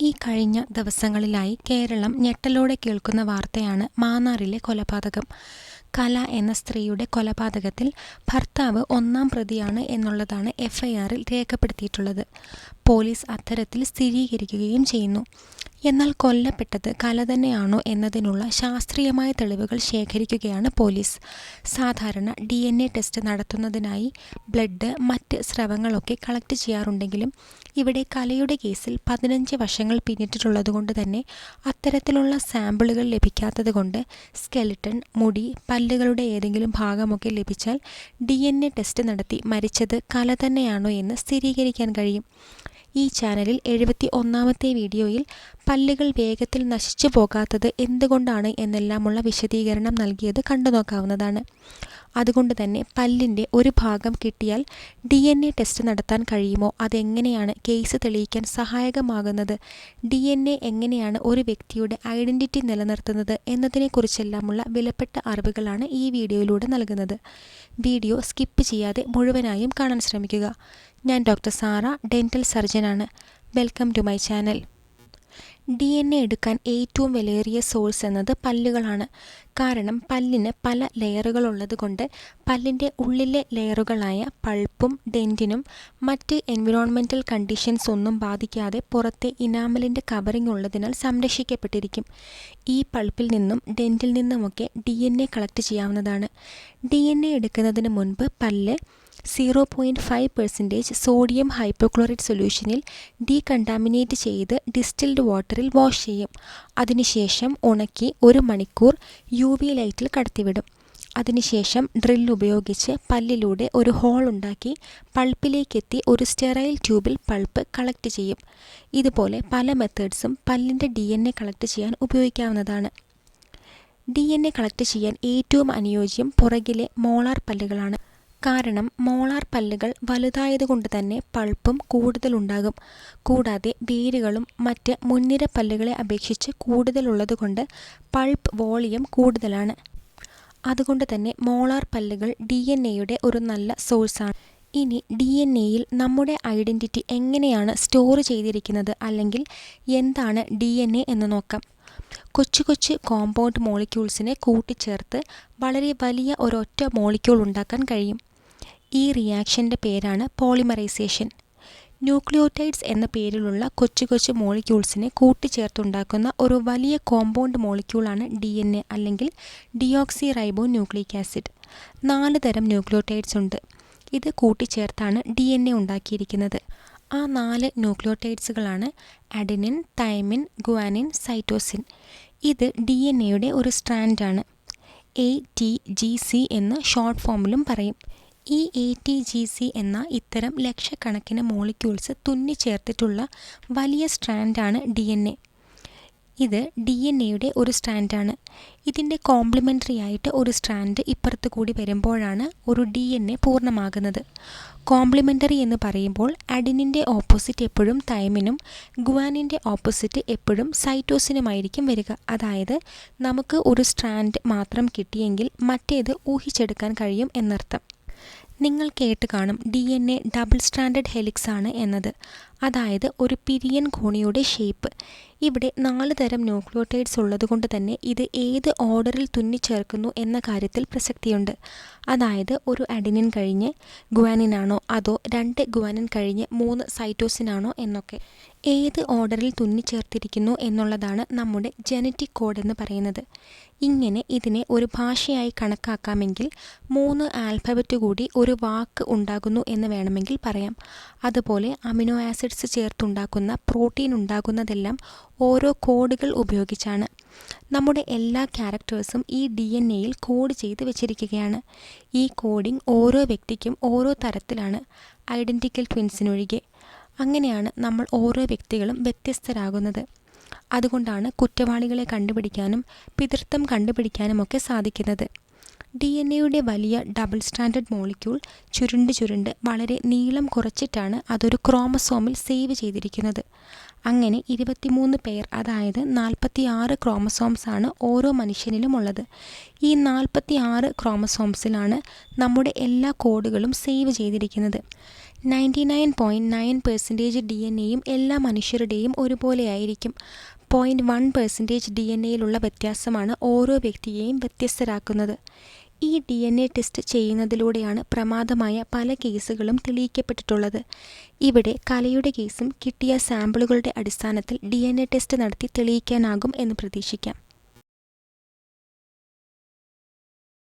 ഈ കഴിഞ്ഞ ദിവസങ്ങളിലായി കേരളം ഞെട്ടലോടെ കേൾക്കുന്ന വാർത്തയാണ് മാന്നാറിലെ കൊലപാതകം. കല എന്ന സ്ത്രീയുടെ കൊലപാതകത്തിൽ ഭർത്താവ് ഒന്നാം പ്രതിയാണ് എന്നുള്ളതാണ് എഫ്ഐആറിൽ രേഖപ്പെടുത്തിയിട്ടുള്ളത്. പോലീസ് അത്തരത്തിൽ സ്ഥിരീകരിക്കുകയും ചെയ്യുന്നു. എന്നാൽ കൊല്ലപ്പെട്ടത് കല തന്നെയാണോ എന്നതിനുള്ള ശാസ്ത്രീയമായ തെളിവുകൾ ശേഖരിക്കുകയാണ് പോലീസ്. സാധാരണ ഡി എൻ എ ടെസ്റ്റ് നടത്തുന്നതിനായി ബ്ലഡ് മറ്റ് സ്രവങ്ങളൊക്കെ കളക്ട് ചെയ്യാറുണ്ടെങ്കിലും ഇവിടെ കലയുടെ കേസിൽ പതിനഞ്ച് വർഷങ്ങൾ പിന്നിട്ടിട്ടുള്ളതുകൊണ്ട് തന്നെ അത്തരത്തിലുള്ള സാമ്പിളുകൾ ലഭിക്കാത്തതുകൊണ്ട് സ്കെലിട്ടൺ മുടി പല്ലുകളുടെ ഏതെങ്കിലും ഭാഗമൊക്കെ ലഭിച്ചാൽ ഡി എൻ എ ടെസ്റ്റ് നടത്തി മരിച്ചത് കല തന്നെയാണോ എന്ന് സ്ഥിരീകരിക്കാൻ കഴിയും. ഈ ചാനലിൽ എഴുപത്തി ഒന്നാമത്തെ വീഡിയോയിൽ പല്ലുകൾ വേഗത്തിൽ നശിച്ചു പോകാത്തത് എന്തുകൊണ്ടാണ് എന്നെല്ലാമുള്ള വിശദീകരണം നൽകിയത് കണ്ടു നോക്കാവുന്നതാണ് അതുകൊണ്ട് തന്നെ പല്ലിന്റെ ഒരു ഭാഗം കിട്ടിയാൽ ഡി എൻ എ ടെസ്റ്റ് നടത്താൻ കഴിയുമോ? അതെങ്ങനെയാണ് കേസ് തെളിയിക്കാൻ സഹായകമാകുന്നത്? ഡി എൻ എ എങ്ങനെയാണ് ഒരു വ്യക്തിയുടെ ഐഡന്റിറ്റി നിലനിർത്തുന്നത് എന്നതിനെക്കുറിച്ചെല്ലാമുള്ള വിലപ്പെട്ട അറിവുകളാണ് ഈ വീഡിയോയിലൂടെ നൽകുന്നത്. വീഡിയോ സ്കിപ്പ് ചെയ്യാതെ മുഴുവനായും കാണാൻ ശ്രമിക്കുക. ഞാൻ doctor Sara dental സർജനാണ്. Welcome to my channel. D N A എടുക്കാൻ ഏറ്റവും വിലയേറിയ സോഴ്സ് എന്നത് പല്ലുകളാണ്. കാരണം പല്ലിന് പല ലെയറുകളുള്ളത് കൊണ്ട് പല്ലിന്റെ ഉള്ളിലെ ലെയറുകളായ പൾപ്പും ഡെന്റിനും മറ്റ് എൻവിറോൺമെന്റൽ കണ്ടീഷൻസ് ഒന്നും ബാധിക്കാതെ പുറത്തെ ഇനാമലിന്റെ കവറിംഗ് ഉള്ളതിനാൽ സംരക്ഷിക്കപ്പെട്ടിരിക്കും. ഈ പൾപ്പിൽ നിന്നും ഡെന്റിൽ നിന്നുമൊക്കെ ഡി എൻ എ കളക്ട് ചെയ്യാവുന്നതാണ്. ഡി എൻ എ എടുക്കുന്നതിന് മുൻപ് പല്ല് zero point five percentage sodium hypochloride സൊല്യൂഷനിൽ ഡീകണ്ടാമിനേറ്റ് ചെയ്ത് ഡിസ്റ്റിൽഡ് വാട്ടറിൽ വാഷ് ചെയ്യും. അതിനുശേഷം ഉണക്കി ഒരു മണിക്കൂർ യു വി ലൈറ്റിൽ കടത്തിവിടും. അതിനുശേഷം ഡ്രിൽ ഉപയോഗിച്ച് പല്ലിലൂടെ ഒരു ഹോൾ ഉണ്ടാക്കി പൾപ്പിലേക്കെത്തി ഒരു സ്റ്റെറൈൽ ട്യൂബിൽ പൾപ്പ് കളക്ട് ചെയ്യും. ഇതുപോലെ പല മെത്തേഡ്സും പല്ലിന്റെ ഡി എൻ എ കളക്ട് ചെയ്യാൻ ഉപയോഗിക്കാവുന്നതാണ്. ഡി എൻ എ കളക്ട് ചെയ്യാൻ ഏറ്റവും അനുയോജ്യം പുറകിലെ മോളാർ പല്ലുകളാണ്. കാരണം മോളാർ പല്ലുകൾ വലുതായതുകൊണ്ട് തന്നെ പൾപ്പും കൂടുതലുണ്ടാകും. കൂടാതെ വേരുകളും മറ്റ് മുൻനിര പല്ലുകളെ അപേക്ഷിച്ച് കൂടുതലുള്ളതുകൊണ്ട് പൾപ്പ് വോളിയം കൂടുതലാണ്. അതുകൊണ്ട് തന്നെ മോളാർ പല്ലുകൾ ഡി എൻ എയുടെ ഒരു നല്ല സോഴ്സാണ്. ഇനി ഡി എൻ എയിൽ നമ്മുടെ ഐഡന്റിറ്റി എങ്ങനെയാണ് സ്റ്റോർ ചെയ്തിരിക്കുന്നത് അല്ലെങ്കിൽ എന്താണ് ഡി എൻ എ എന്ന് നോക്കാം. കൊച്ചു കൊച്ചു കോമ്പൗണ്ട് മോളിക്യൂൾസിനെ കൂട്ടിച്ചേർത്ത് വളരെ വലിയ ഒരൊറ്റ മോളിക്യൂൾ ഉണ്ടാക്കാൻ കഴിയും. ഈ റിയാക്ഷന്റെ പേരാണ് പോളിമറൈസേഷൻ ന്യൂക്ലിയോടൈഡ്സ് എന്ന പേരിലുള്ള കൊച്ചു കൊച്ചു മോളിക്യൂൾസിനെ കൂട്ടിച്ചേർത്തുണ്ടാക്കുന്ന ഒരു വലിയ കോമ്പൗണ്ട് മോളിക്യൂളാണ് ഡി എൻ എ അല്ലെങ്കിൽ ഡിയോക്സി റൈബോ ന്യൂക്ലിക് ആസിഡ് നാല് തരം ന്യൂക്ലിയോടൈഡ്സ് ഉണ്ട്. ഇത് കൂട്ടിച്ചേർത്താണ് ഡി എൻ എ ഉണ്ടാക്കിയിരിക്കുന്നത്. ആ നാല് ന്യൂക്ലിയോടൈഡ്സുകളാണ് അഡിനിൻ തൈമിൻ ഗുവാനിൻ സൈറ്റോസിൻ ഇത് ഡി എൻ എയുടെ ഒരു സ്ട്രാൻഡാണ് എ ടി ജി സി എന്ന് ഷോർട്ട് ഫോമിലും പറയും. ഈ എ ടി ജി സി എന്ന ഇത്തരം ലക്ഷക്കണക്കിന് മോളിക്യൂൾസ് തുന്നി ചേർത്തിട്ടുള്ള വലിയ സ്ട്രാൻഡാണ് ഡി എൻ എ. ഇത് ഡി എൻ എയുടെ ഒരു സ്ട്രാൻഡാണ്. ഇതിന്റെ കോംപ്ലിമെന്ററി ആയിട്ട് ഒരു സ്ട്രാൻഡ് ഇപ്പുറത്ത് കൂടി വരുമ്പോഴാണ് ഒരു ഡി എൻ എ പൂർണമാകുന്നത്. കോംപ്ലിമെന്ററി എന്ന് പറയുമ്പോൾ അഡിനിന്റെ ഓപ്പോസിറ്റ് എപ്പോഴും തൈമിനും ഗുവാനിന്റെ ഓപ്പോസിറ്റ് എപ്പോഴും സൈറ്റോസിനുമായിരിക്കും വരിക. അതായത് നമുക്ക് ഒരു സ്ട്രാൻഡ് മാത്രം കിട്ടിയെങ്കിൽ മറ്റേത് ഊഹിച്ചെടുക്കാൻ കഴിയും എന്നർത്ഥം. നിങ്ങൾ കേട്ട് കാണും D N A double standard helix ആണ് എന്നത്. അതായത് ഒരു പിരിയൻ കോണിയുടെ ഷേപ്പ് ഇവിടെ നാല് തരം ന്യൂക്ലിയോട്ടൈഡ്സ് ഉള്ളതുകൊണ്ട് തന്നെ ഇത് ഏത് ഓർഡറിൽ തുന്നിച്ചേർക്കുന്നു എന്ന കാര്യത്തിൽ പ്രസക്തിയുണ്ട്. അതായത് ഒരു അഡിനിൻ കഴിഞ്ഞ് ഗുവാനിനാണോ അതോ രണ്ട് ഗുവാനിൻ കഴിഞ്ഞ് മൂന്ന് സൈറ്റോസിനാണോ എന്നൊക്കെ. ഏത് ഓർഡറിൽ തുന്നിച്ചേർത്തിരിക്കുന്നു എന്നുള്ളതാണ് നമ്മുടെ ജനറ്റിക് കോഡ് എന്ന് പറയുന്നത്. ഇങ്ങനെ ഇതിനെ ഒരു ഭാഷയായി കണക്കാക്കാമെങ്കിൽ മൂന്ന് ആൽഫബറ്റ് കൂടി ഒരു വാക്ക് ഉണ്ടാകുന്നു എന്ന് വേണമെങ്കിൽ പറയാം. അതുപോലെ അമിനോ ആസിഡ്സ് ചേർത്തുണ്ടാക്കുന്ന പ്രോട്ടീൻ ഉണ്ടാകുന്നതെല്ലാം ഓരോ കോഡുകൾ ഉപയോഗിച്ചാണ്. നമ്മുടെ എല്ലാ ക്യാരക്ടേഴ്സും ഈ ഡി എൻ എയിൽ കോഡ് ചെയ്ത് വെച്ചിരിക്കുകയാണ്. ഈ കോഡിംഗ് ഓരോ വ്യക്തിക്കും ഓരോ തരത്തിലാണ്. ഐഡന്റിക്കൽ ട്വിൻസിനൊഴികെ. അങ്ങനെയാണ് നമ്മൾ ഓരോ വ്യക്തികളും വ്യത്യസ്തരാകുന്നത്. അതുകൊണ്ടാണ് കുറ്റവാളികളെ കണ്ടുപിടിക്കാനും പിതൃത്വം കണ്ടുപിടിക്കാനുമൊക്കെ സാധിക്കുന്നത്. ഡി എൻ എയുടെ വലിയ ഡബിൾ സ്റ്റാൻഡേർഡ് മോളിക്യൂൾ ചുരുണ്ട് ചുരുണ്ട് വളരെ നീളം കുറച്ചിട്ടാണ് അതൊരു ക്രോമസോമിൽ സേവ് ചെയ്തിരിക്കുന്നത്. അങ്ങനെ ഇരുപത്തിമൂന്ന് പേർ അതായത് നാൽപ്പത്തി ആറ് ക്രോമസോംസ് ആണ് ഓരോ മനുഷ്യനിലും ഉള്ളത് ഈ നാൽപ്പത്തി ആറ് ക്രോമസോംസിലാണ് നമ്മുടെ എല്ലാ കോഡുകളും സേവ് ചെയ്തിരിക്കുന്നത്. Ninety nine point nine percentage D N എയും എല്ലാ മനുഷ്യരുടെയും ഒരുപോലെയായിരിക്കും point one percentage D N എയിലുള്ള വ്യത്യാസമാണ് ഓരോ വ്യക്തിയെയും വ്യത്യസ്തരാക്കുന്നത്. ഈ ഡി എൻ എ ടെസ്റ്റ് ചെയ്യുന്നതിലൂടെയാണ് പ്രമാദമായ പല കേസുകളും തെളിയിക്കപ്പെട്ടിട്ടുള്ളത്. ഇവിടെ കലയുടെ കേസും കിട്ടിയ സാമ്പിളുകളുടെ അടിസ്ഥാനത്തിൽ ഡി എൻ എ ടെസ്റ്റ് നടത്തി തെളിയിക്കാനാകും എന്ന് പ്രതീക്ഷിക്കാം.